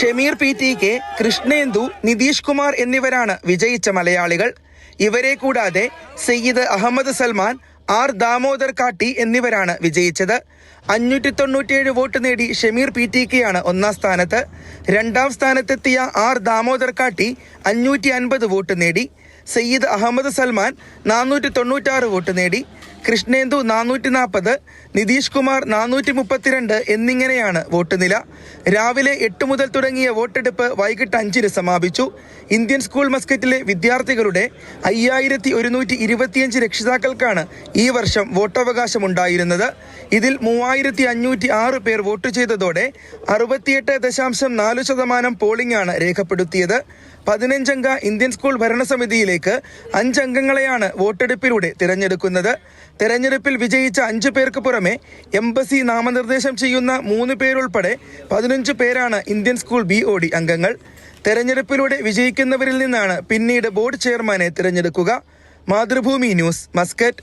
P T K Krishnendu Nitish Kumar എന്നിവരാണ് വിജയിച്ച മലയാളികൾ. ഇവരെ കൂടാതെ സയ്യിദ് അഹമ്മദ് സൽമാൻ ആർ ദാമോദർ കാട്ടി എന്നിവരാണ് വിജയിച്ചത്. അഞ്ഞൂറ്റി തൊണ്ണൂറ്റിയേഴ് വോട്ട് നേടി ഷമീർ പി ടി കെയാണ് ഒന്നാം സ്ഥാനത്ത്. രണ്ടാം സ്ഥാനത്തെത്തിയ ആർ ദാമോദർ കാട്ടി അഞ്ഞൂറ്റി അൻപത് വോട്ട് നേടി. സയ്യിദ് അഹമ്മദ് സൽമാൻ നാനൂറ്റി തൊണ്ണൂറ്റാറ് വോട്ട് നേടി. കൃഷ്ണേന്ദു നാനൂറ്റി നാൽപ്പത് നിതീഷ് കുമാർ നാനൂറ്റി മുപ്പത്തിരണ്ട് എന്നിങ്ങനെയാണ് വോട്ട് നില. രാവിലെ എട്ട് മുതൽ തുടങ്ങിയ വോട്ടെടുപ്പ് വൈകിട്ട് അഞ്ചിന് സമാപിച്ചു. ഇന്ത്യൻ സ്കൂൾ മസ്കറ്റിലെ വിദ്യാർത്ഥികളുടെ അയ്യായിരത്തി ഒരുന്നൂറ്റി ഇരുപത്തിയഞ്ച് രക്ഷിതാക്കൾക്കാണ് ഈ വർഷം വോട്ടവകാശം ഉണ്ടായിരുന്നത് ഇതിൽ മൂവായിരത്തി അഞ്ഞൂറ്റി ആറ് പേർ വോട്ട് ചെയ്തതോടെ അറുപത്തിയെട്ട് ദശാംശം നാല് ശതമാനം പോളിംഗ് ആണ് രേഖപ്പെടുത്തിയത്. പതിനഞ്ചംഗ ഇന്ത്യൻ സ്കൂൾ ഭരണസമിതിയിലേക്ക് അഞ്ചംഗങ്ങളെയാണ് വോട്ടെടുപ്പിലൂടെ തിരഞ്ഞെടുക്കുന്നത്. തെരഞ്ഞെടുപ്പിൽ വിജയിച്ച അഞ്ചു പേർക്ക് പുറമെ എംബസി നാമനിർദ്ദേശം ചെയ്യുന്ന മൂന്ന് പേരുൾപ്പെടെ പതിനഞ്ച് പേരാണ് Indian school B O D അംഗങ്ങൾ. തെരഞ്ഞെടുപ്പിലൂടെ വിജയിക്കുന്നവരിൽ നിന്നാണ് പിന്നീട് ബോർഡ് ചെയർമാനെ തിരഞ്ഞെടുക്കുക. Mathrubhumi news Muscat.